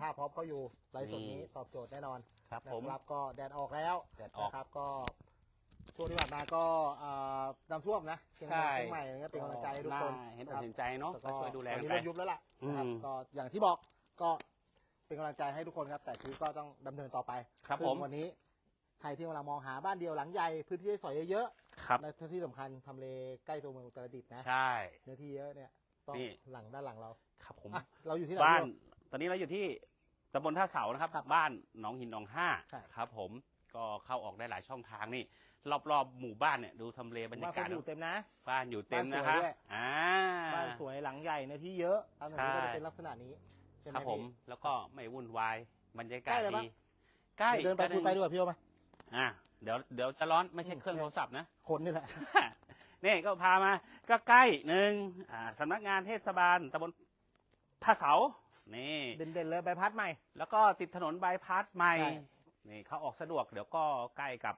สภาพพร้อมเขาอยู่ไลฟ์สดนี้นี่ตอบโจทย์แน่นอนครับผมนะครับก็แดดออกแล้วแดดออกนะครับก็ช่วงที่ผ่านมาก็อ่าน้ำท่วมนะเชียงใหม่ใช่ เชียงใหม่อะไรเงี้ยเป็นกำลังใจให้ทุกคนาเห็นอกครับเห็นใจเนาะแต่ก็ก็ช่วยดูแลตอนกันนี้ไป เริ่มยุบแล้วล่ะนะครับอืมก็อย่างที่บอกก็เป็นกำลังใจให้ทุกคนครับแต่ชีวิตก็ต้องดำเนินต่อไปครับซึ่งผม วันนี้ใครที่กำลังมองหาบ้านเดียวหลังใหญ่พื้นที่ให้สอยเยอะครับ ๆและที่สำคัญทำเลใกล้ตัวเมืองอุตรดิตถ์นะ ใช่ เนื้อที่เยอะเนี่ยต้องนี่ หลังด้านหลังเราครับผม อะเราอยู่ที่ไหนบ้านพี่โอตอนนี้เราอยู่ที่ ตำบลท่าเสานะครับ ครับบ้านหนองหินหนองห้าใช่ ครับ ผมก็เข้าออกได้หลายช่องทางนี่ รอบๆหมู่บ้านเนี่ยดูทำเลบรรยาบ้านคกาศนอยู่เต็มนะ บ้านอยู่เต็มบ้านสวยนะครับด้วย อ่า บ้านสวยหลังใหญ่เนื้อที่เยอะตามแบบนี้ก็ใช่ จะเป็นลักษณะนี้ใช่ไหมครับผม พี่ แล้วก็ไม่วุ่นวายบรรยากาศใกล้เลยปะ ดีใกล้เดินไปคุยไปด้วยพี่โอมา อ่าเดี๋ยวเดี๋ยวจะร้อนไม่ใช่อืม เครื่องเนี่ยโทรศัพท์นะ คนนี่แหละ นี่ก็พามาก็ใกล้หนึ่งอ่าสำนักงานเทศบาลตำบล ท่าเสา นี่ เด่นๆเลยใบพัดใหม่ แล้วก็ติดถนนบายพาสใหม่ ใช่ นี่เขาออกสะดวกเดี๋ยวก็ใกล้กับ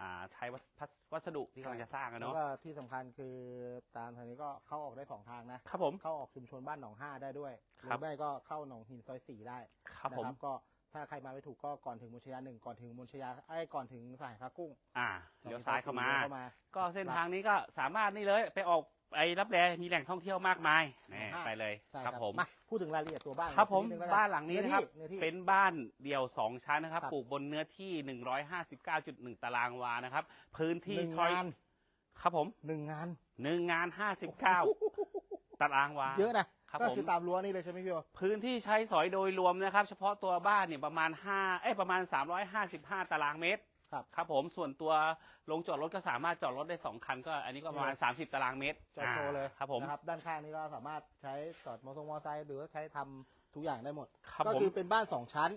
อ่าไทยวัสพัสวัสดุที่กำลังจะสร้างกันแล้วเนาะ ก็ที่สำคัญคือตามทางนี้ก็เข้าออกได้สองทางนะ ครับผม เข้าออกชุมชนบ้านหนองห้าได้ด้วยหครืรับ อไม่ก็เข้าหนองหินซอยสี่ได้ครับนะผม ก็ถ้าใครมาไม่ถูกก็ก่อนถึงมุชยาหนึ่งก่อนถึงมุชยาไอ้ยก่อนถึงสายพระกุ้งอ่า เลี้ยวซ้ายเข้ามาลี้ยวเข้ามา ก็เส้นทางนี้ก็สามารถนี่เลยไปออก ไปรับแลมีแหล่งท่องเที่ยวมากมายนี่อ่า ไปเลยใช่ครับผมมาพูดถึงรายละเอียดตัวบ้านครับผมดงแล้วกับ้านหลังนี้นะครับเนื้อที่ เป็นบ้านเดี่ยวสองชั้นนะครับ ครับ ปลูกบนเนื้อที่ 159.1 ตารางวานะครับ พื้นหที่นึ่งช้อยงานครับผมหนึ่งงานหนึ่งงาน 59 ตารางวา เยอะนะครับก็ผม คือตามรั้วนี่เลยใช่ไหมพี่โอ พื้นที่ใช้สอยโดยรวมนะครับ เฉพาะตัวบ้านเนี่ยประมาณ5เอ้ยประมาณ 355 ตารางเมตร ครับ ครับผมส่วนตัวลงจอดรถก็สามารถจอดรถได้สองคันก็อันนี้ก็ประมาณ 30 ตารางเมตรจอดโชว์เลยอ่าครับผมนะครับด้านข้างนี้ก็สามารถใช้จอดมอเตอร์มอเตอร์ไซค์หรือว่าใช้ทำทุกอย่างได้หมดครับก็ผมคือเป็นบ้านสองชั้น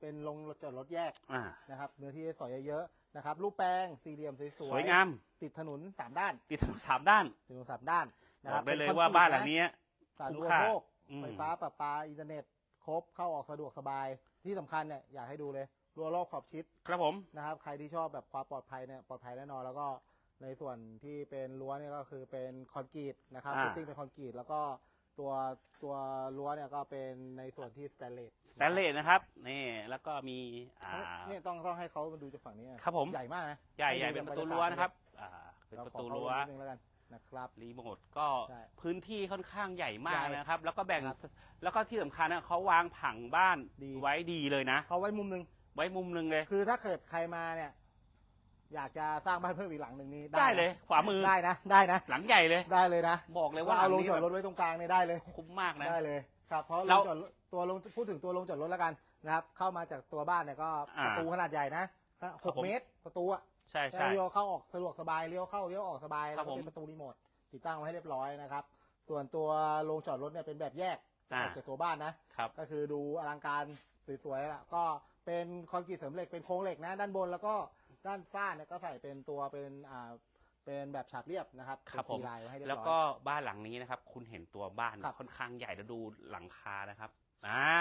เป็นลงจอดรถแยกอ่านะครับเนื้อที่สอยเยอะๆนะครับรูปแปลงสี่เหลี่ยมสวยๆสวยงามติดถนนสามด้าน ติดถนนสามด้านติดถนนสามด้านนะบคอรับกได้เลยป็คว่าอนกรีตบ้านหลังะนี้สาธารณูคุ้ปมค่าโภคอืมไฟฟ้าประปาอินเทอร์เน็ต ครบเข้าออกสะดวกสบายที่สำคัญเนี่ยอยากให้ดูเลย รั้วรอบขอบชิดครับผม นะครับ ใครที่ชอบแบบความปลอดภัยเนี่ยปลอดภัยแน่นอนแล้วก็ในส่วนที่เป็นรั้วเนี่ยก็คือเป็นคอนกรีตนะครับอ่า ฟิตติ้งเป็นคอนกรีตแล้วก็ตัวตัวรั้วเนี่ยก็เป็นในส่วนที่สแตนเลสสแตนเลสนะครับนี่แล้วก็มีอ่า เนี่ยต้องต้องให้เขามาดูจากฝั่งนี้นะครับผม ใหญ่มากนะใหญ่ใหญ่ดูเป็นจากประตูบยากาศรั้วนะครับอ่าเป็นเราประขอตูเข้ารั้วนิดนึงแล้วกันนะครับ รีโมทก็ใช่พื้นที่ค่อนข้างใหญ่มากใหญ่นะครับ แล้วก็แบ่งครับแล้วก็ที่สำคัญนะเขาวางผังบ้านดี ไว้ดีเลยนะ เขาไว้มุมหนึ่ง ไว้มุมหนึ่งเลย คือถ้าเกิดใครมาเนี่ย อยากจะสร้างบ้านเพิ่มอีกหลังหนึ่งนี้ได้เลยขวามือ ได้นะได้นะหลังใหญ่เลย ได้เลยนะบอกเลยว่าว่าเอาลงนนี้จอดแบบรถไว้ตรงกลางเนี่ยได้เลยคุ้มมากนะ ได้เลย ครับเพราะลเรา งจอดรถตัวลงพูดถึงตัวลงจอดรถแล้วกันนะครับ เข้ามาจากตัวบ้านเนี่ยก็อ่าประตูขนาดใหญ่นะหครักบผม เมตรประตูอะใช่ใช่ใช่ เลี้ยวเข้าออกสะดวกสบายเลี้ยวเข้าเลี้ยวออกสบายครัแล้วบก็ผมเป็นประตูรีโมทติดตั้งไว้ให้เรียบร้อยนะครับ ส่วนตัวลงจอดรถเนี่ยเป็นแบบแยกอ่าออกจากตัวบ้านนะ ครับ ก็คือดูอลังการสวยๆละก็ เป็นคอนกรีตเสริมเหล็กเป็นโครงเหล็กนะด้านบนแล้วก็ด้านฝ้าเนี่ยก็ใส่เป็นตัวเป็นอ่าเป็นแบบฉาบเรียบนะครับครับเป็นผม สีลายไว้ให้เรียบแล้วร้อย ก็บ้านหลังนี้นะครับ คุณเห็นตัวบ้านครับ ค่อนข้างใหญ่แล้วดูหลังคานะครับอ่า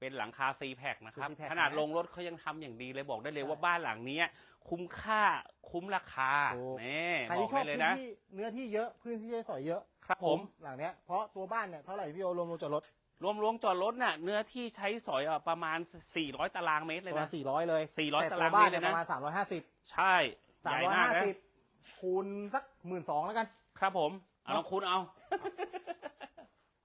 เป็นหลังคาซีแพคนะครับเป็น C-pack ขนาดนะลงรถเขายังทำอย่างดีเลยบอกได้เลยใช่ว่าบ้านหลังนี้คุ้มค่าคุ้มราคาถูกนี่ใครบอที่กชอบได้เลยพื้นนะ ที่เนื้อที่เยอะพื้นที่ใช้สอยเยอะครับผม หลังเนี้ยเพราะตัวบ้านเนี่ยเท่าไหร่พี่โอรวมลงจอดรถ รวมรวมจอดรถน่ะเนื้อที่ใช้สอยอะประมาณ 400 ตารางเมตรปเลยระมาณนะ400เลย400แต่ตาตัราวงบ้านเมตรเนี่ยเลยนะ ประมาณ350ใช่ใหญ่มากนะ350คูณสักหมื่นสองแล้วกันครับผมเอาลองคูณเอา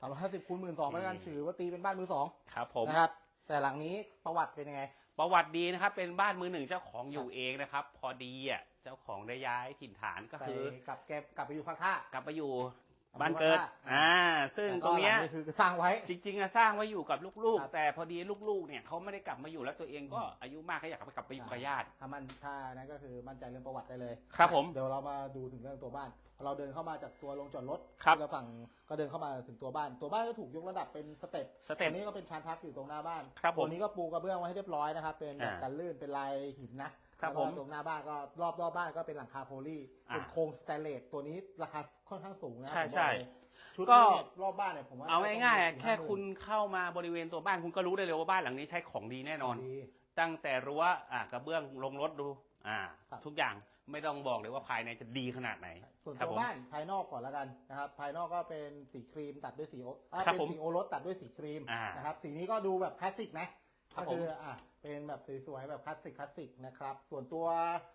350คูณหมื่นสองแล้วกันถือว่าตีเป็นบ้านมือสองครับผม นะครับ แต่หลังนี้ประวัติเป็นยังไง ประวัติดีนะครับ เป็นบ้านมือหนึ่งเจ้าของอยู่เองนะครับ พอดีอะเจ้าของได้ย้ายถิ่นฐานก็ไปคือ กลับแกกลับไปอยู่ข้างท่ากลับไปอยู่กลั บไปบ้านเกิดบ้านท่าอ่า ซึ่งแต่ตก็รงหลัเนี้ยนี้คือสร้างไว้ จริงๆอะสร้างไว้อยู่กับลูกครับๆแต่พอดีลูกๆ เนี่ยเขาไม่ได้กลับมาอยู่แล้วตัวเองก็อายุมากเขาอยากไปกลับไปอยู่กับญาติถ้ามันถ้านั้นก็คือมั่นใจเรื่องประวัติได้เลย ครับผม เดี๋ยวเรามาดูถึงเรื่องตัวบ้านพอเราเดินเข้ามาจากตัวลงจอดรถครับที่เราฝั่งก็เดินเข้ามาถึงตัวบ้าน ตัวบ้านก็ถูกยกระดับเป็นสเต็ปสเต็ปอันนี้ก็เป็นชานพักอยู่ตรงหน้าบ้านครับผมตัวนี้ก็ปูกระเบื้องไว้ให้เรียบร้อยนะครับ เป็นแบบอ่ากันลื่นเป็นลายหินนะ ครับแล้วผก็มตรงหน้าบ้านก็รอบรอบบ้านก็เป็นหลังคาโพลีอ่าเป็นโครงสแตนเลสตัวนี้ราคาค่อนข้างสูงนะใช่ผมบอกใช่เลยชุดก็ นี้รอบบ้านเนี่ยผมว่าเอาง่ายๆอะต้องมีแค่40,000คุณเข้ามาบริเวณตัวบ้านคุณก็รู้ได้เลยว่าบ้านหลังนี้ใช้ของดีแน่นอน ดี ตั้งแต่รั้วอ่ากระเบื้องลงรถดู อ่า ครับ ทุกอย่างไม่ต้องบอกเลยว่าภายในจะดีขนาดไหนส่วนครับตัวผม บ้านภายนอกก่อนแล้วกันนะครับ ภายนอกก็เป็นสีครีมตัดด้วยสีโออ่าครับเป็นผมสีโอรสตัดด้วยสีครีมอ่าน นะครับ สีนี้ก็ดูแบบคลาสสิกนะครั ก็บผมคืออะเป็นแบบสวยๆแบบคลาสสิกคลาสสิกนะครับ ส่วนตัว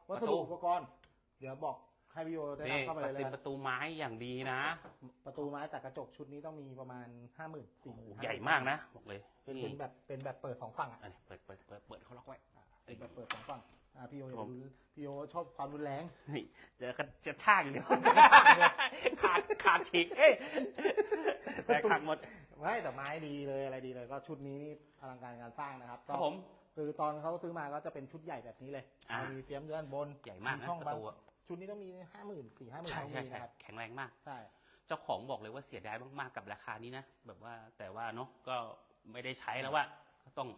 วัสประตูดุอุปกรณ์ เดี๋ยวบอกให้พี่โยแนะนี่นำเข้าไปเลยเป็นแล้วปกันระตูไม้อย่างดีนะ ประตูไม้ตัดกระจกชุดนี้ต้องมีประมาณห้าหมื่นสี่หมื่นใหญ่มากนะบอกเลยเป็นเป็นแบบเป็นแบบเปิดสองฝั่งอะอันนี้เปิดเปิดเปิดเปิดเขาล็อกไว้อะเป็นแบบเปิดสองฝั่งอะพี่โยอย่าผไปมรุนพี่โยชอบความรุนแรงนี่เดี๋ยวก็จะท่าอย่างเดียวขาดขาดฉีกเอ้ยแต่ขาดหมด ไม่แต่ไม้ดีเลยอะไรดีเลยก็ชุดนี้นี่อลังการงานสร้างนะครับครับผมคือตอนเขาซื้อมาก็จะเป็นชุดใหญ่แบบนี้เลยอ่ามีเฟียมด้านบนใหญ่มากนะช่องประบางตูอะ ชุดนี้ต้องมีห้าหมื่นสี่ห้าหมื่นใช่ต้องใช่มีใช่นะครับ แข็งแรงมาก ใช่ เจ้าของบอกเลยว่าเสียดายมากๆกับราคานี้นะแบบว่าแต่ว่าเนาะก็ไม่ได้ใช้แล้วว่าก็ต้อง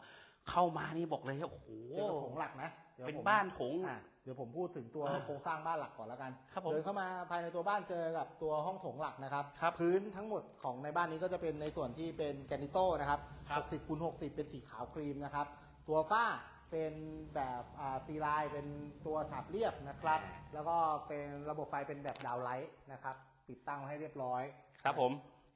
เข้ามานี่บอกเลยโอ้โห เจอกับโถงหลักนะดี๋ยวเป็นผมบ้านโถงอะเดี๋ยวผมพูดถึงตัวอ่าโครงสร้างบ้านหลักก่อนแล้วกันครับผมเดินเข้ามาภายในตัวบ้านเจอกับตัวห้องโถงหลักนะครับครับ พื้นทั้งหมดของในบ้านนี้ก็จะเป็นในส่วนที่เป็นแกรนิโต้นะครับครับ 60คูณ60 เป็นสีขาวครีมนะครับ ตัวฝ้าเป็นแบบอ่าซีไลน์เป็นตัวฉาบเรียบนะครับ แล้วก็เป็นระบบไฟเป็นแบบดาวไลท์นะครับ ติดตั้งไว้ให้เรียบร้อย ครับผม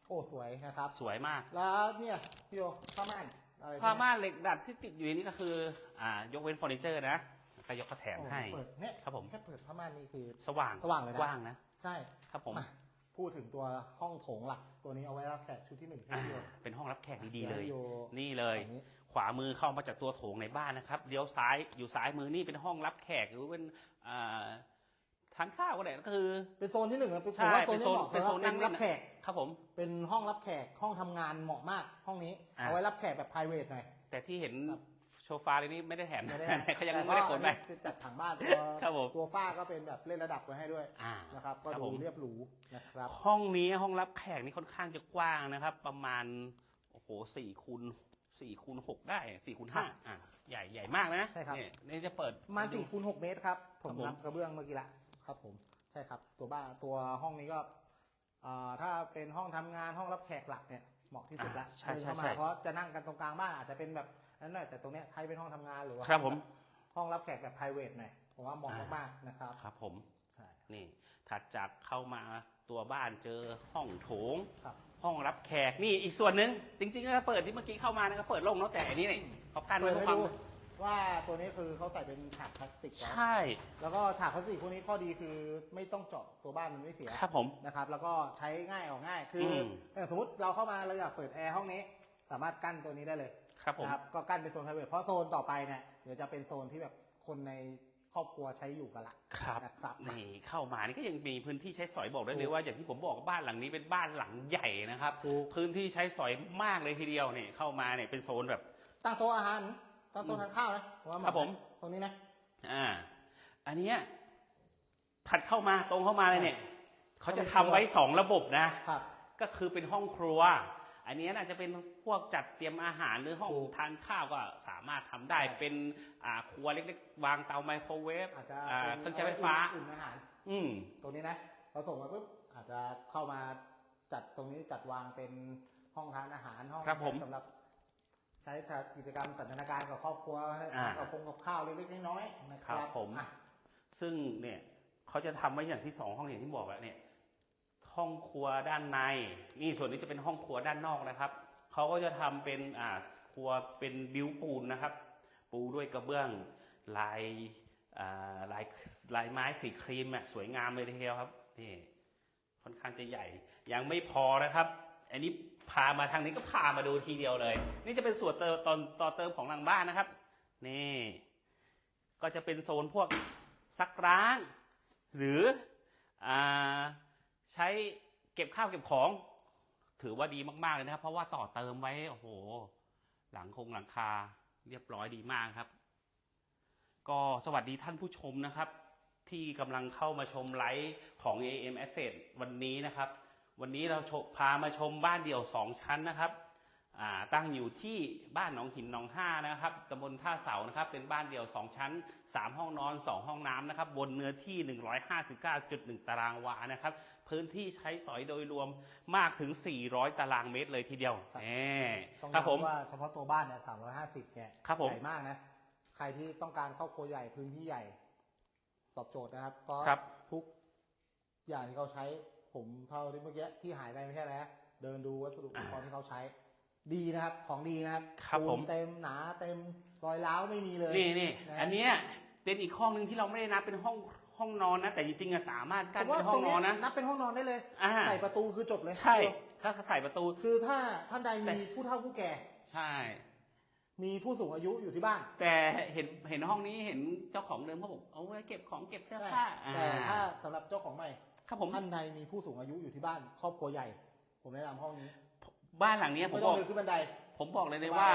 โอ้สวยนะครับ สวยมาก แล้วเนี่ยพี่โยผ้าม่านอะไรพวกผ้าเนี้ยม่านเหล็กดัดที่ติดอยู่ในนี้ก็คือ อ่ายกเว้นเฟอร์นิเจอร์นะ ก็ยกกระแถมโอ้ให้เปิดเนี่ยครับผม แค่เปิดผ้าม่านนี่คือ สว่างสว่างเลยนะ กว้างนะ ใช่ครับผมมาพูดถึงตัวห้องโถงหลัก ตัวนี้เอาไว้รับแขกชุดที่หนึ่งอ่าพี่โยเป็นห้องรับแขกดีๆเลยดี๋วพี่โยนี่เลย ฝั่งนี้ ขวามือเข้ามาจากตัวโถงในบ้านนะครับเลี้ยวซ้ายอยู่ซ้ายมือนี่เป็นห้องรับแขกหรือเป็นอ่าทานข้าวก็ได้ก็คือ เป็นโซนที่หนึ่งนะผมใช่ว่าโซนนี้เหมาะเป็นโซนสำหรับเป็นโซนนั่เป็นงเล่นรับแขก ครับผม เป็นห้องรับแขกห้องทำงานเหมาะมาก ห้องนี้อ่า เอาไว้รับแขกแบบ p r i v a t หน่อย แต่ที่เห็นครับโซ ฟาเลยนี่ไม่ได้แถมไม่ได้เขายังแต่ไม่ได้ขนไปอัจะจัดผังบ้านตัวครับผมตัวฝ้าก็เป็นแบบเล่นระดับไว้ให้ด้วยอ่านะครับก็ครับดูผม เรียบหรูนะครับห้องนี้ห้องรับแขกนี่ค่อนข้างจะกว้างนะครับ ประมาณโอ้โหสี่คูณสี่คูณหกได้สี่คูณห้าอ่าใหญ่ใหญ่มากนะใช่ครับเนี่ยนี่จะเปิด ประมาณสี่คูณหกเมตรครับ ผมครับผม นับกระเบื้องเมื่อกี้ละครับผมใช่ครับ ตัวบ้านตัวห้องนี้ก็อ่าถ้าเป็นห้องทำงานห้องรับแขกหลักเนี่ย เหมาะที่สุดละอ่าใช่เดินใช่เข้ามาใช่เพราะจะนั่งกันตรงกลางบ้านอาจจะเป็นแบบนั้นหน่อยแต่ตรงเนี้ยใครเป็นห้องทำงานหรือว่าครับผมห้องรับแขกแบบ p r i v a t หน่อยผมว่าเหมาะอ่าม มากๆนะครับครับผมใช่นี่ถัดจากเข้ามาตัวบ้านเจอห้องโถง ครับ ห้องรับแขกนี่อีกส่วนหนึ่งจริงๆก็เปิดที่เมื่อกี้เข้ามานะก็เปิดโล่งเนาะแต่อันนี้นี่เขากั้นเปิไว้ดเพื่อให้ความดู ว่าตัวนี้คือเขาใส่เป็นฉากพลาสติกไว้ใช่ แล้วก็ฉากพลาสติกพวกนี้ข้อดีคือไม่ต้องเจาะตัวบ้านมันไม่เสียครับผมนะครับ แล้วก็ใช้ง่ายออกง่าย คืออมอย่างสมมติเราเข้ามาเราอยากเปิดแอร์ห้องนี้ สามารถกั้นตัวนี้ได้เลยครับผม นะครับก็กั้นเป็นโซน private เพราะโซนต่อไปเนี่ยเดี๋ยวจะเป็นโซนที่แบบคนในครอบครัวใช้อยู่กันละครับนะครับ นี่เข้ามานี่ก็ยังมีพื้นที่ใช้สอยบอกได้เลถูยกว่าอย่างที่ผมบอกว่าบ้านหลังนี้เป็นบ้านหลังใหญ่นะครับ ถูก พื้นที่ใช้สอยมากเลยทีเดียวเนี่ยเข้ามาเนี่ยเป็นโซนแบบ ตั้งโต๊ะอาหาร ตั้งโต๊ะทานข้าวนะผมว่าเหาะครับผม ตรงนี้นะอ่า อันเนี้ยถัดเข้ามาตรงเข้ามาเลยเนี่ยเขาจะทำไว้สองระบบนะ ครับ ก็คือเป็นห้องครัว อันนี้น่าจะเป็นพวกจัดเตรียมอาหารหรือห้องถูกทานข้าวก็สามารถทำได้ ใช่ เป็นอ่าครัวเล็กๆ วางเตาไมโครเวฟอาจจะอ่าเป็นเครื่องใช้ไฟฟ้า อุ่นอาหาร อืม ตรงนี้นะเราส่งมาปุ๊บอาจจะเข้ามาจัดตรงนี้จัดวางเป็นห้องทานอาหารห้องครับผม สำหรับ ใช้กิจกรรมสันทนาการกับครอบครัวอ่ากับพงกับข้าวเล็กๆน้อยๆนะคครัรับบผม อะซึ่งเนี่ยเขาจะทำไว้อย่างที่สองห้องอย่างที่บอกแล้วเนี่ยห้องครัวด้านใน นี่ส่วนนี้จะเป็นห้องครัวด้านนอกนะครับเขาก็จะทำเป็นอ่าครัวเป็นบิวปูนนะครับ ปูด้วยกระเบื้องลายอ่าลายลายไม้สีครีมอะสวยงามเลยทีเดียวครับนี่ค่อนข้างจะใหญ่ ยังไม่พอนะครับ อันนี้ พามาทางนี้ก็พามาดูทีเดียวเลย นี่จะเป็นส่วนเติมตอนต่อเติมของหลังบ้านนะครับ นี่ ก็จะเป็นโซนพวกซักล้าง หรืออใช้เก็บข้าวเก็บของ ถือว่าดีมากๆเลยนะครับ เพราะว่าต่อเติมไว้โอ้โห หลังคงหลังคา เรียบร้อยดีมากครับ ก็สวัสดีท่านผู้ชมนะครับ ที่กำลังเข้ามาชมไลฟ์ของ AM Asset วันนี้นะครับ วันนี้เราชมพามาชมบ้านเดี่ยวสองชั้นนะครับอ่าตั้งอยู่ที่บ้านหนองหินหนองห้านะครับตำบลท่าเสานะครับ เป็นบ้านเดี่ยว2ชั้น3ห้องนอน2ห้องน้ำนะครับ บนเนื้อที่159.1ตารางวานะครับ พื้นที่ใช้สอยโดยรวมมากถึง400ตารางเมตรเลยทีเดียวครับแหมต้องครับผมย้ำว่าเฉพาะตัวบ้านเนี่ย350เนี่ยครับผมใหญ่มากนะ ใครที่ต้องการครอบครัวใหญ่พื้นที่ใหญ่ ตอบโจทย์นะครับเพราะครับทุกอย่างที่เขาใช้ ผมเท่าที่เมื่อกี้ที่หายไปไม่ใช่แล้วเดินดูวัสดุอุปกรณ์ที่เขาใช้ ดีนะครับ ของดีนะครับครับปูนผมเต็มหนาเต็มรอยร้าวไม่มีเลยนี่นี่นะอันเนี้ยเป็นอีกห้องหนึ่งที่เราไม่ได้นับเป็นห้องห้องนอนนะ แต่จริงๆอะสามารถผกั้นมเป็ว่านห้ตอรงงนนี้อนนะ นับเป็นห้องนอนได้เลย อ่า ใส่ประตูคือจบเลยใช่ถ้าใส่ประตู คือถ้าท่านใดแต่ มีผู้เฒ่าผู้แก่ ใช่ มีผู้สูงอายุอยู่ที่บ้าน แต่เห็นเห็นห้องนี้เห็นเจ้าของเดิมเขาบอกเอาไว้เก็บของเก็บเสื้อผ้าแต่อ่ถ้าสำหรับเจ้าของใหม่ ครับผม ท่านใดมีผู้สูงอายุอยู่ที่บ้าน ครอบครัวใหญ่ ผมแนะนำห้องนี้บ้านหลังเนี้ยผมไม่บต้องอกเดินขึ้นบันไดผมบอกเลยเลยว่า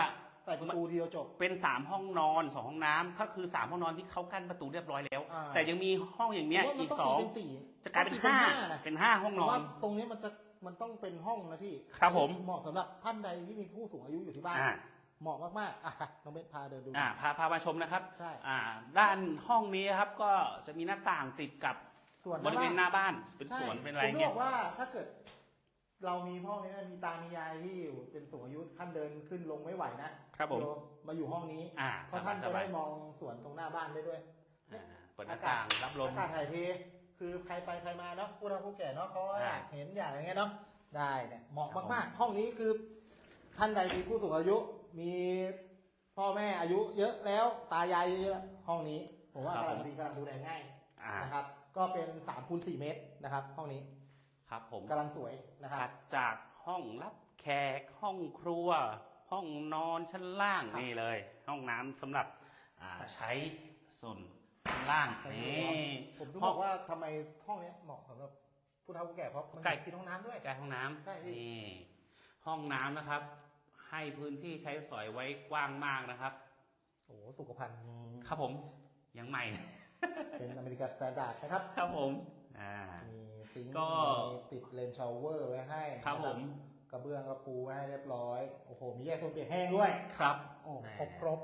ใส่ประตูทีเดียวจบ เป็นสามห้องนอนสองห้องน้ำก็คือสามห้องนอนที่เขากั้นประตูเรียบร้อยแล้ว อ่า แต่ยังมีห้องอย่างเนี้ยผมว่ามัอีกต้สองตีเป็นสี่จะกลายเป็นต้องห้าตีนะเป็นห้าห้องเพนราะอว่านตรงนี้มันจะมันต้องเป็นห้องนะพี่ครับผม เหมาะสำหรับท่านใดที่มีผู้สูงอายุอยู่ที่บ้าน อ่าเหมาะมากๆอะน้องเบสพาเดินดูอ่าพาพามาชมนะครับ ใช่ อ่าด้านห้องนี้ครับก็จะมีหน้าต่างติดกับ ส่วนบริเวณหน้าบ้านเป็นใช่สวนเป็นอะไรผมจะเงี้บยอกว่าถ้าเกิด เรามีพ่อมีแม่มีตามียายที่อยู่เป็นสูงอายุท่านเดินขึ้นลงไม่ไหวนะครับผมเดี๋ยวมาอยู่ห้องนี้อ่าเพราะท่านจะได้มองสวนตรงหน้าบ้านได้ด้วยอ่าเปิดหน้าต่างรับลมอากาศถ่ายเทคือใครไปใครมาเนาะผู้เฒ่าผู้แก่เนาะเขาอ่าอยากเห็นอยากอย่างเงี้ยเนาะได้เนี่ยเหมาะมากๆ ห้องนี้คือ ท่านใดมีผู้สูงอายุมีพ่อแม่อายุเยอะแล้วตายายเยอะๆห้องนี้ ผมว่ากำลังดีกำลังดูแลง่ายอ่านะครับ ก็เป็น3คูณ4เมตรนะครับ ห้องนี้ครับผมกำลังสวยนะครับถัดจากห้องรับแขกห้องครัว ห้องนอนชั้นล่างครับนี่เลย ห้องน้ำสำหรับอ่าใช่ใช้ส่วนชั้นล่างนี่ผมถึงห้บองอกว่าทำไมห้องเนี้ยเหมาะสำหรับผู้เฒ่าผู้แก่เพราะมันใกล้มีที่ห้องน้ำด้วยใกล้ห้องน้ใช่พี่ำนี่ห้องน้ำนะครับ ให้พื้นที่ใช้สอยไว้กว้างมากนะครับโอ้โหสุขภัณฑ์ครับผมยังใหม่ เป็นอเมริกันสแตนดาร์ดนะครับ ครับผม อ่า มีซิงค์ก็มีติดเลนชาวเวอร์ไว้ให้ครับนะผม กระเบื้องกระปูไว้ให้เรียบร้อย โอ้โห มีแยกโซนเปียกแห้งด้วย ครับโอ้แหมครบครบ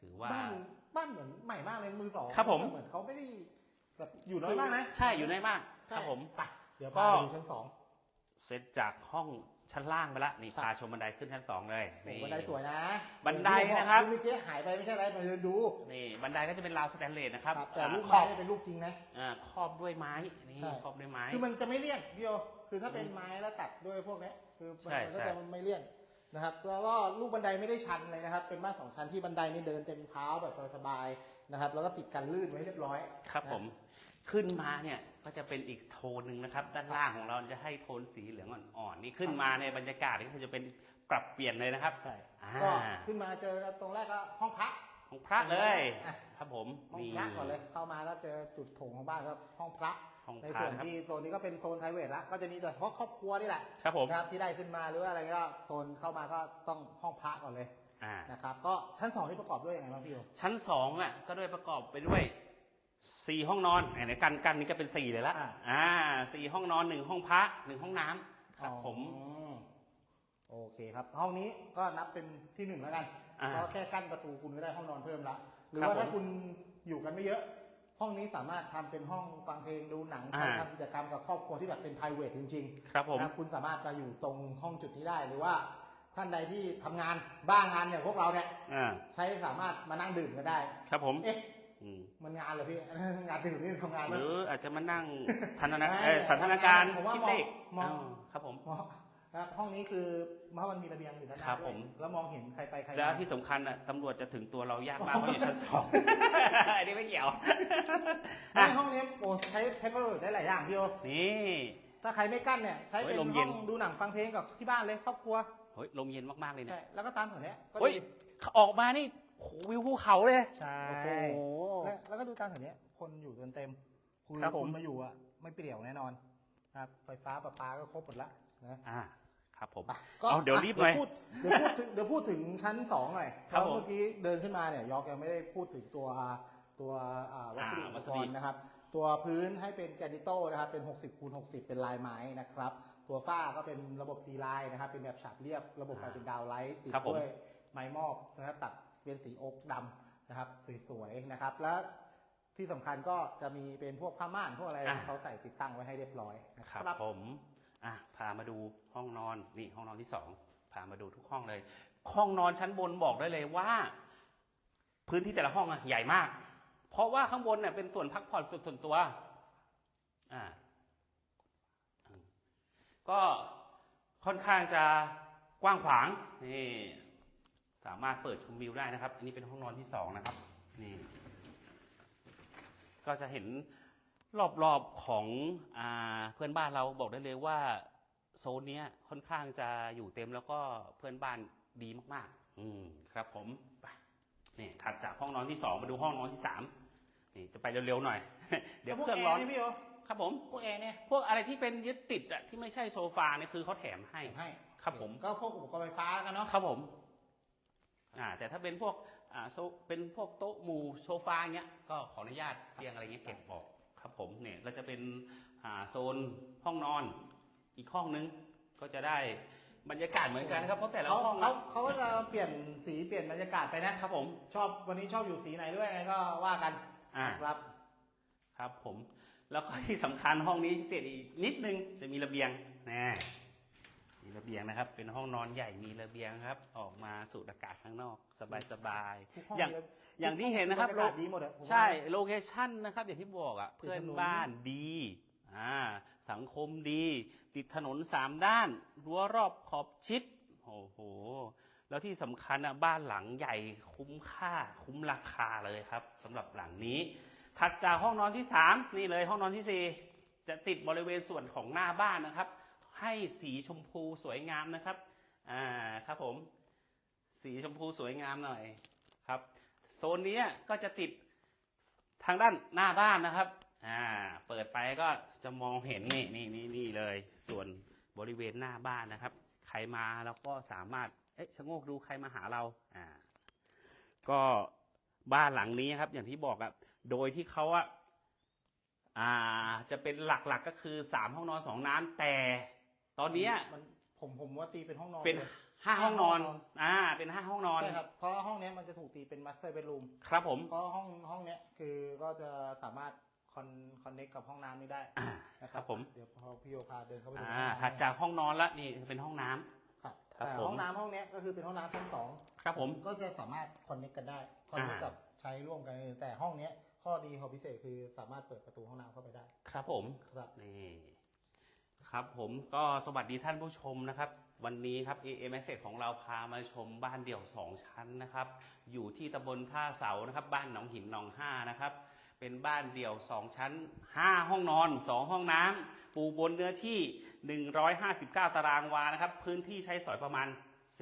ถือว่าบ้านบ้านเหมือนใหม่มากเลยมือสองครับผม เหมือนเขาไม่ได้แบบอยู่น้อยมากนะ ใช่อยู่ในมากใช่ครับผม ไป เดี๋ยวก็พาไปดูชั้นสอง เสร็จจากห้อง ชั้นล่างไปละนี่ครับพาชมบันไดขึ้นชั้นสองเลยโอ้นี่โหบันไดสวยนะ บันไดนะครับเมื่อกี้หายไปไม่ใช่อะไรมาเดินดูนี่บันไดก็จะเป็นราวสแตนเลสนะครับครับแต่อ่าลูกครไม้อบเนี่ยเป็นลูกจริงนะอ่าครอบด้วยไม้นี่ใช่ครอบด้วยไม้คือมันจะไม่เลี่ยนพี่โยคือถ้าเป็นไม้แล้วตัดด้วยพวกเนี้ยคือมันใช่มันก็ใช่จะไม่เลี่ยนนะครับแล้วก็ลูกบันไดไม่ได้ชันเลยนะครับ เป็นบ้านสองชั้นที่บันไดนี่เดินเต็มเท้าแบบสบายๆนะครับ แล้วก็ติดกันลื่นไว้เรียบร้อยครับผม ขึ้นมาเนี่ยก็จะเป็นอีกโทนหนึ่งนะครับ ด้านล่างของเราจะให้โทนสีเหลืองอ่อนๆนี่ขึ้นมาในบรรยากาศนี่ก็จะเป็นปรับเปลี่ยนเลยนะครับใช่อ่าก็ขึ้นมาเจอกันตรงแรกก็ห้องพระของพระเลยอะครับผมห้องนี่พระก่อนเลยเข้ามาก็เจอจุดโถงของบ้านก็ห้องพระห้องในพระส่วนนะครับที่โซนนี้ก็เป็นโซนไพรเวทละก็จะมีแต่เฉพาะครอบครัวนี่แหละครับผมนะครับที่ได้ขึ้นมาหรือว่าอะไรก็โซนเข้ามาก็ต้องห้องพระก่อนเลยอ่านะครับก็ชั้นสองที่ประกอบด้วยยังไงบ้างพี่โยชั้นสองอะก็ด้วยประกอบไปด้วย สี่ห้องนอนอันนี้กันกันนี่ก็เป็นสี่เลยละอ่า อ่าสี่ห้องนอนหนึ่งห้องพระหนึ่งห้องน้ำครับผม อ๋อโอเคครับ ห้องนี้ก็นับเป็นที่หนึ่งแล้วกันอ่าเพราะแค่กั้นประตูคุณก็ได้ห้องนอนเพิ่มละ หรือครับว่าถ้าผมคุณอยู่กันไม่เยอะ ห้องนี้สามารถทำเป็นห้องฟังเพลงดูหนังอ่าใช้ทำกิจกรรมกับครอบครัวที่แบบเป็น p r i v a t จริงครับๆผมนะครับคุณสามารถมาอยู่ตรงห้องจุดนี้ได้หรือว่าท่านใดที่ทำงานบ้างงานอย่างพวกเราเนี่ยอ่า ใช้สามารถมานั่งดื่มกันได้ ครับผม เอ๊ะอื มมันงานเหรอพี่งานดื่มนี่ทำงานหไหมรืออาจจะมานั่งพันธนาไม่เอ่อสันทนาการผมว่าคิดเลขมองอ๋อครับผมเหมาะนะครับห้องนี้คือเพราะมันมีระเบียงอยู่ด้านหน้าครับด้วยผมแล้วมองเห็นใครไปใครแล้วมาที่สำคัญอะตำรวจจะถึงตัวเรายากมากเพราะอยู่ชั้นสองอันนี้ไม่เกี่ยวไม่ห้องนี้โอ้ใช้ใช้ประโยชน์ได้หลายอย่างพี่โอนี่ถ้าใครไม่กั้นเนี่ยใช้เป็นโอ้ยลมเย็ห้อนงดูหนังฟังเพลงกับที่บ้านเลยครอบครัวเฮ้ยลมเย็นมากๆเลยเนี่ใช่ยแล้วก็ตามแถวเนี้ยก็เฮ้ยดีออกมานี่ โอ้โหวิวภูเขาเลย ใช่โอ้โห แล้วแล้วก็ดูตามแถวเนี้ยคนอยู่จนเต็มคุณครับผมณมาอยู่อะไม่เปลี่ยวแน่นอนนะครับไฟฟ้าประปาก็ครบหมดละนะ อ่าครับผมไปเอาเดี๋ยวรีบหน่อยเดี๋ยวพูดเดี๋ยวพูดถึงเดี๋ยวพูดถึงชั้นสองหน่อยเพครับราะผมเมื่อกี้เดินขึ้นมาเนี่ยยอกยังไม่ได้พูดถึงตัวตัวอ่าวัสดุอ่าอุวัปสกดุ รณ์นะครับ ตัวพื้นให้เป็นแกรนิโตนะครับเป็น 60คูณ60 เป็นลายไม้นะครับ ตัวฝ้าก็เป็นระบบซีไลน์นะครับ เป็นแบบฉาบเรียบระบบไฟเป็นดาวไลท์ติดครับผม ด้วยไม้มอบนะครับตัด เป็นสีโอ๊กดำนะครับสวยๆนะครับ แล้วที่สำคัญก็จะมีเป็นพวกผ้าม่านพวกอะไรเขาใส่ติดตั้งไว้ให้เรียบร้อยนะคครับรับผมอะพามาดูห้องนอนนี่ห้องนอนที่สองพามาดูทุกห้องเลย ห้องนอนชั้นบนบอกได้เลยว่า พื้นที่แต่ละห้องอะใหญ่มาก เพราะว่าข้างบนเนี่ยเป็นส่วนพักผ่อนส่วนตัว อ่าอืมก็ค่อนข้างจะกว้างขวางนี่ สามารถเปิดชมวิวได้นะครับ อันนี้เป็นห้องนอนที่สองนะครับ นี่ ก็จะเห็นรอบๆของอาเพื่อนบ้านเราบอกได้เลยว่าโซนเนี้ยค่อนข้างจะอยู่เต็มแล้วก็เพื่อนบ้านดีมาก ๆ อืมครับ ผมไปนี่ถัดจากห้องนอนที่สองมาดูห้องนอนที่สามนี่จะไปเร็วๆหน่อย เดี๋ยวพวกเครื่องแอร้อร์นนี่พี่โอครับผมพวกแอร์เนี่ยพวกอะไรที่เป็นยึดติดอะที่ไม่ใช่โซฟาเนี่ยคือเขาแถมให้ให้ ครับผมก็พวกอุปกรณ์ไฟฟ้ากันเนาะครับผม อ่าแต่ถ้าเป็นพวกอ่าโซเป็นพวกโต๊ะหมู่โซฟาเงี้ยก็ขออนุญาตเตียงอะไรเงี้ยเก็บออกครับผมเนี่ยก็จะเป็นอ่าโซนห้องนอนอีกห้องนึงก็จะได้บรรยากาศเหมือนกันนะครับเพราะแต่ละเขาห้องเขานะเขาก็จะเปลี่ยนสีเปลี่ยนบรรยากาศไปนะครับผม ชอบวันนี้ชอบอยู่สีไหนด้วยไงก็ว่ากันอ่าครับ ครับผม แล้วก็ที่สำคัญห้องนี้พิเศษอีกนิดนึงจะมีระเบียงนะมี ระเบียงนะครับ เป็นห้องนอนใหญ่มีระเบียงครับ ออกมาสูดอากาศข้างนอก สบายทุกห้องอย่างเลยๆอย่างที่เห็นนะครับบรรยากาศดีหมดอะผมว่า ใช่โลเคชั่นนะครับ อย่างที่บอกอะติดเพื่อนถนนบ้านดีอ่าสังคมดี ติดถนนสามด้านรั้วรอบขอบชิดโอ้โห แล้วที่สำคัญอะบ้านหลังใหญ่คุ้มค่าคุ้มราคาเลยครับสำหรับหลังนี้ ถัดจากห้องนอนที่สามนี่เลยห้องนอนที่สี่จะติดบริเวณส่วนของหน้าบ้านนะครับ ให้สีชมพูสวยงามนะครับ อ่า ครับผม สีชมพูสวยงามหน่อยครับ โซนนี้ก็จะติดทางด้านหน้าบ้านนะครับ อ่า เปิดไปก็จะมองเห็นนี่นี่นี่นี่เลย ส่วนบริเวณหน้าบ้านนะครับ ใครมาแล้วก็สามารถ เอ๊ะชะโงกดูใครมาหาเรา อ่า ก็บ้านหลังนี้ครับ อย่างที่บอกอะโดยที่เขาอะอ่า จะเป็นหลักๆก็คือสามห้องนอนสองน้ำแต่ ตอนเนี้ยมันผมผมว่าตีเป็นห้องนอนเป็นลย ห้าห้องนอนห้าห้องนอน อ่า เป็นห้าห้องนอนใช่ครับเพราะห้องเนี้ยมันจะถูกตีเป็นมาสเตอร์เบดรูมครับผม เพราะห้องห้องเนี้ยคือก็จะสามารถคอนคอนเนคกับห้องน้ำนี้ได้อ่านะครับผม เดี๋ยวพอพี่โยพาเดินเข้าไปดูอ่าห้องน้ำถัดจากห้องนอนละนี่จะเป็นห้องน้ำ ครับครับแต่ผม ห้องน้ำห้องเนี้ยก็คือเป็นห้องน้ำชั้นสองครับผม ก็จะสามารถคอนเนคกันได้คอนเนคอ่ากับใช้ร่วมกันได้แต่ห้องเนี้ยข้อดีของพิเศษคือสามารถเปิดประตูห้องน้ำเข้าไปได้ครับผม ครับ นี่ ครับผมก็สวัสดีท่านผู้ชมนะครับ วันนี้ครับ AM s ของเราพามาชมบ้านเดี่ยวสองชั้นนะครับ อยู่ที่ตำบลท่าเสานะครับ บ้านหนองหินหนองห้านะครับ เป็นบ้านเดี่ยวสองชั้นห้าห้องนอนสองห้องน้ำปูบนเนื้อที่ 159 ตารางวานะครับ พื้นที่ใช้สอยประมาณ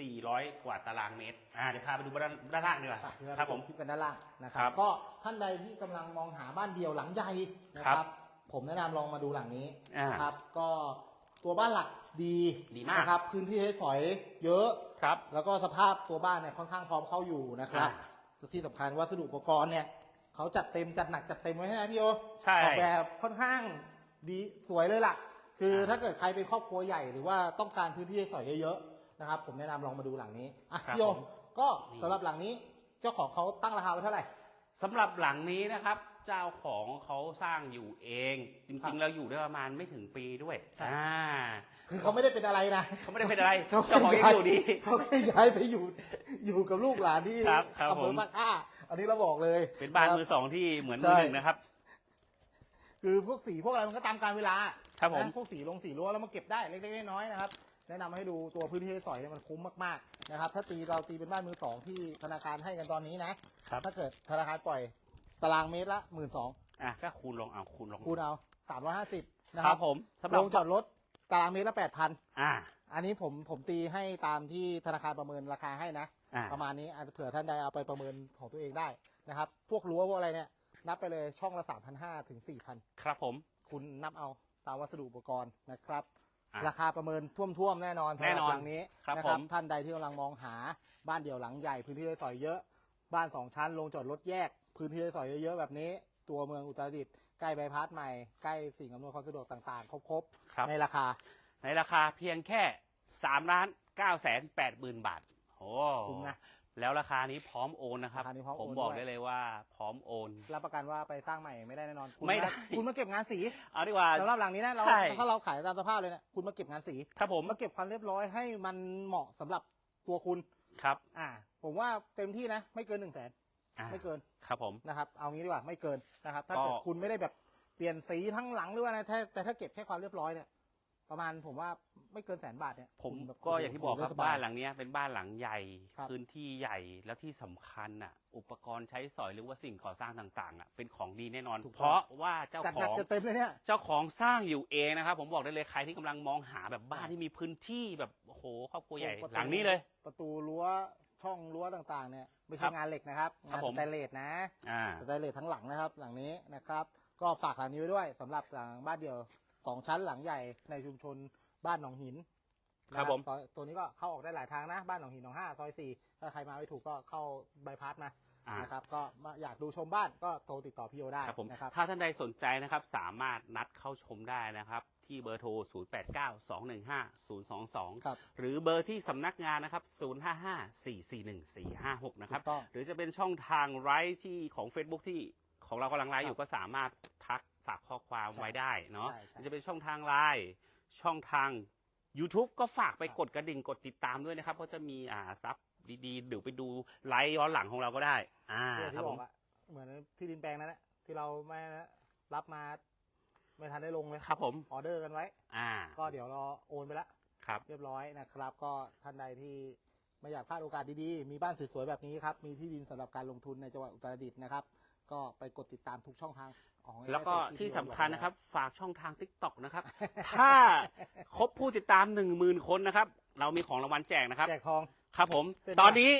400 กว่าตารางเมตรอ่าเดี๋ยวพาไปดูด้านด้านล่างดีกว่าอะเดี๋ยวคเรารับผมคลิปกันด้านล่างนะคครัรับบก็ท่านใดที่กำลังมองหาบ้านเดียวหลังใหญ่นะคครัรับบ ผมแนะนำลองมาดูหลังนี้อ่านะครับ ก็ตัวบ้านหลักดีดีมาก นะครับ พื้นที่ให้สอยเยอะ ครับ แล้วก็สภาพตัวบ้านเนี่ยค่อนข้างพร้อมเข้าอยู่นะครับที่สำคัญวัสดุอุปกรณ์เนี่ยเขาจัดเต็มจัดหนักจัดเต็มไว้ให้นะพี่โอใช่ออกแบบค่อนข้างดีสวยเลยล่ะ คืออ่าถ้าเกิดใครเป็นครอบครัวใหญ่หรือว่าต้องการพื้นที่ให้สอยเยอะๆนะครับ ผมแนะนำลองมาดูหลังนี้อะครับพี่โอผมก็นี่ สำหรับหลังนี้เจ้าของเขาตั้งราคาไว้เท่าไหร่ สำหรับหลังนี้นะครับ เจ้าของเขาสร้างอยู่เองจครัริงบๆเราอยู่ได้ประมาณไม่ถึงปีด้วยครับอ่าคือเขาไม่ได้เป็นอะไรนะเขาไม่ได้เป็นอะไรเขาเจ้าของยังอยู่ดีเขาแค่ย้ายไปอยู่อยู่กับลูกหลานที่ครับครับอำเภผอมปากอ้าอันนี้เราบอกเลย เป็นบ้านะคมืรับอสองที่เหมือนใช่มือหนึ่งนะครับ คือพวกสีพวกอะไรมันก็ตามการเวลาครับผมนะพวกสีลงสีรั้วแล้วมาเก็บได้เล็กๆน้อยๆนะครับแนะนำให้ดูตัวพื้นที่ให้สอยเนี่ยมันคุ้มมากๆนะครับ ถ้าตีเราตีเป็นบ้านมือสองที่ธนาคารให้กันตอนนี้นะครับถ้าเกิดธนาคารปล่อย ตารางเมตรละหมื่นสองอะก็คูณลงเอาคูณลงคูณเอาสามร้อยห้าสิบนะคครัรับบผมสำหโรรับงจอดรถตารางเมตรละแปดพันอ่าอันนี้ผมผมตีให้ตามที่ธนาคารประเมินราคาให้นะ อ่าประมาณนี้อาจจะเผื่อท่านใดเอาไปประเมินของตัวเองได้นะครับ พวกรั้วพวกอะไรเนี่ยนับไปเลยช่องละสามพันห้าถึงสี่พันครับผมคุณนับเอาตามวัสดุอุปกรณ์นะครับ อะราคาประเมินท่วมๆ แน่นอนสำหแน่รับนอนหลังนี้ครับนะผม ท่านใดที่กำลังมองหาบ้านเดี่ยวหลังใหญ่พื้นที่ให้สอยเยอะ บ้านสองชั้นลงจอดรถแยก พื้นที่ให้สอยเยอะๆแบบนี้ ตัวเมืองอุตรดิตถ์ใกล้ใบพัดใหม่ใกล้สิ่งอำนวยความสะดวกต่างๆ ครบครับ ๆ ในราคา ในราคาเพียงแค่สามล้านเก้าแสนแปดหมื่นบาทโอ้คุ้มนะแล้วราคานี้พร้อมโอนนะครับ ราคานี้พร้อมผมโอนบอกด้วย ได้เลยว่าพร้อมโอน รับประกันว่าไปสร้างใหม่ไม่ได้แน่นอนคุณไม่ได้คุณมาเก็บงานสีเอาดีกว่า สำหรับหลังนี้นะเราใช่ ถ้าเราขายตามสภาพเลยเนะคุณมาเก็บงานสีครับผมมาเก็บความเรียบร้อยให้มันเหมาะสำหรับตัวคุณ ครับ อ่า ผมว่าเต็มที่นะ ไม่เกินหนึ่งแสนอ่า ไม่เกินครับผมนะครับเอางี้ดีกว่าไม่เกินนะครับ ถ้าเกิดก็คุณไม่ได้แบบเปลี่ยนสีทั้งหลังหรือว่าอะไรแต่แต่ถ้าเก็บแค่ความเรียบร้อยเนี่ยประมาณผมว่าไม่เกินแสนบาทเนี่ย ผมคุณแบบก็อย่างที่บอกครับยู่ได้สบ้านหลังเนี้ยเป็นบ้านหลังใหญ่ครับพื้นที่ใหญ่แล้วที่สำคัญอะ อุปกรณ์ใช้สอยหรือว่าสิ่งก่อสร้างต่างๆอะเป็นของดีแน่นอนถูกต้องเพราะว่าเจ้าจัดขหนักองจะเต็มเลยเนี่ยเจ้าของสร้างอยู่เองนะครับ ผมบอกได้เลยใครที่กำลังมองหาแบบบ้านที่มีพื้นที่แบบโอ้โหครอบครัวใหญ่ประตูหลังนี้เลย ประตูรั้ว ช่องรั้วต่างๆเนี่ยไม่ครัใช่บงานเหล็กนะครับครังาบนผสม แตนเลสนะอ่า สแตนเลสทั้งหลังนะครับ หลังนี้นะครับ ก็ฝากหลังนี้ไว้ด้วยสำหรับหลังบ้านเดี่ยวสองชั้นหลังใหญ่ในชุมชนบ้านหนองหินครับนะผม ซอยตัวนี้ก็เข้าออกได้หลายทางนะ บ้านหนองหินหนองห้าซอยสี่ถ้าใครมาไม่ถูกก็เข้าบายพาสมาอ่า นะครับ ก็มาอยากดูชมบ้านก็โทรติดต่อพี่โอได้ครับผมนะครับ ถ้าท่านใดสนใจนะครับสามารถนัดเข้าชมได้นะครับ ที่เบอร์โทร 0892150022ครับหรือเบอร์ที่สำนักงานนะครับ 0554411456 นะครับ ถูกต้องหรือจะเป็นช่องทางไลฟ์ที่ของ Facebook ที่ของเรากำลังไลฟ์อยู่ก็สามารถทักฝากข้อความไว้ได้เนาะใช่ใช่ หรือจะเป็นช่องทางไลน์ช่องทาง YouTube ก็ฝากไปครับกดกระดิ่งกดติดตามด้วยนะครับ เพราะจะมีอ่าซับดีๆหรือไปดูไลฟ์ย้อนหลังของเราก็ได้ อ่าเนี่ยครับที่บผอม กอะเหมือนที่ดินแปลงนั้นแหละที่เราไม่รับมา ไม่ทันได้ลงเลยครับผมออเดอร์กันไว้ อ่า ก็เดี๋ยวรอโอนไปละครับ เรียบร้อยนะครับ ก็ท่านใดที่ไม่อยากพลาดโอกาสดีๆ มีบ้านสวยๆแบบนี้ครับ มีที่ดินสำหรับการลงทุนในจังหวัดอุตรดิตถ์นะครับ ก็ไปกดติดตามทุกช่องทางของแล้วก็ FST ที่สำคัญนะครับ ฝากช่องทาง Tik t o อกนะครับบถ้าครบผู้ติดตามหนึ่งหมื่นคนนะครับ เรามีของรางวัลแจกนะครับ แจกทอง ครับผมเป็นไงตอนนี้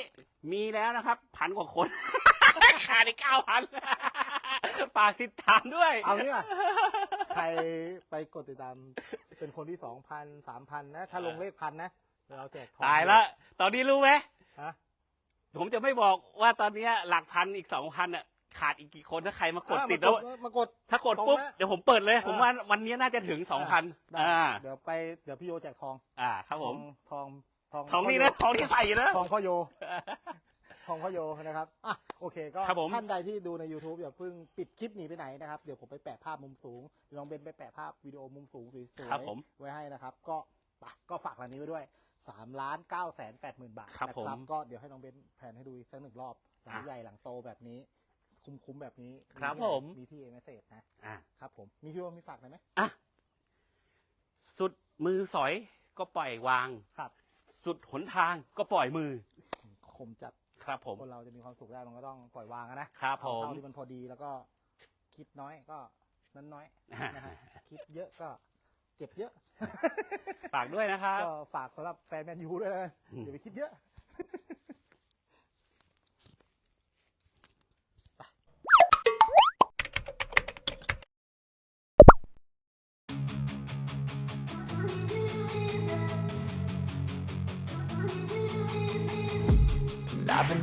มีแล้วนะครับพันกว่าคนขาดอีกเก้าพันฝากติดตามด้วย เอางี้อะใครไปกดติดตาม เป็นคนที่สองพันสามพันนะ ถ้าลงเลขพันนะเดี๋ยวเราแจกทองตายละ ตอนนี้รู้ไหมฮะผมจะไม่บอกว่าตอนเนี้ยหลักพันอีกสองพันอะขาดอีกกี่คนถ้าใครมากดอะติดมาแล้ว มากด ถ้ากดตรงปุ๊บนะเดี๋ยวผมเปิดเลย อ่า ผมว่าวันนี้น่าจะถึงสองพันได้อ่า เดี๋ยวไปเดี๋ยวพี่โยแจกทองอ่า ครับผม ทองทองทองนี่พ่นะโยทองที่ใส่อยู่นะ ทองพ่อโย ทองพ่อโยนะครับอะโอเคก็ครับผม ท่านใดที่ดูใน YouTube อย่าเพิ่งปิดคลิปหนีไปไหนนะครับ เดี๋ยวผมไปแปะภาพมุมสูงเดี๋ยวน้องเบนไปแปะภาพวิดีโอมุมสูงสวยครับผม ๆไว้ให้นะครับ ก็ไปก็ฝากร้านนี้ไว้ด้วย3ล้าน9แสน8หมื่นบาทครับนะผมก็เดี๋ยวให้น้องเบนแผนให้ดูอีกสักหนึ่งรอบหลังอะใหญ่หลังโตแบบนี้ คุ้มๆแบบนี้ครับที่ไหนผม มีที่เอเมเซจนะอ่าครับผมมีพี่ว่ามีฝากอะไรไหมอะสุดมือสอยก็ปล่อยวาง ครับ สุดหนทางก็ปล่อยมือ คมจัด ครับผม คนเราจะมีความสุขได้มันก็ต้องปล่อยวางอะนะครับผม เอาเท่าที่มันพอดีแล้วก็คิดน้อยก็นั้นน้อยนะฮะคิดเยอะก็เจ็บเยอะ ฝากด้วยนะครับ ก็ฝากสำหรับแฟนแมนยูด้วยแล้วกันอืมอย่าไปคิดเยอะ